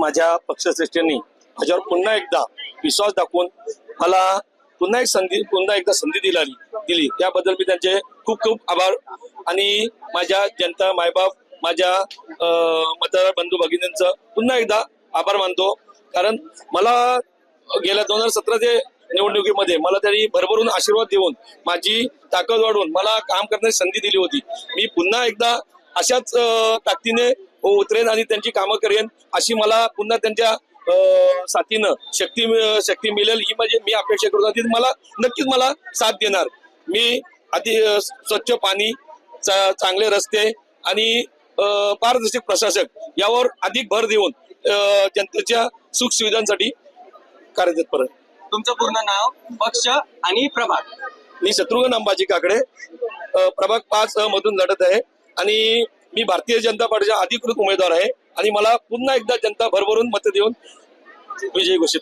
माझ्या पक्षश्रेष्ठींनी माझ्यावर पुन्हा एकदा विश्वास दाखवून मला पुन्हा एक संधी पुन्हा एकदा संधी दिली दिली. त्याबद्दल मी त्यांचे खूप खूप आभार. आणि माझ्या जनता मायबाप माझ्या अं, मतदार बंधू भगिनींचं पुन्हा एकदा आभार मानतो. कारण मला गेल्या दोन हजार सतराच्या निवडणुकीमध्ये मला त्यांनी भरभरून आशीर्वाद देऊन माझी ताकद वाढवून मला काम करण्याची संधी दिली होती. मी पुन्हा एकदा अशाच ताकदीने उतरेन आणि त्यांची कामं करेन अशी मला पुन्हा त्यांच्या साथीनं शक्ती शक्ती मिळेल. ही म्हणजे मी अपेक्षा करतो. मला नक्कीच मला साथ देणार. मी अति स्वच्छ पाणी चांगले रस्ते आणि पारदर्शक प्रशासक यावर अधिक भर देऊन जनतेच्या सुख सुविधांसाठी कार्यतत्पर आहे. तुमचं पूर्ण नाव पक्ष आणि प्रभाग. मी शत्रुघ्न अंबाजी काकडे प्रभाग पाच मधून लढत आहे. आणि मी भारतीय जनता पार्टीचा अधिकृत उमेदवार आहे आणि मला पुन्हा एकदा जनता भरभरून मत देऊन विजयी घोषित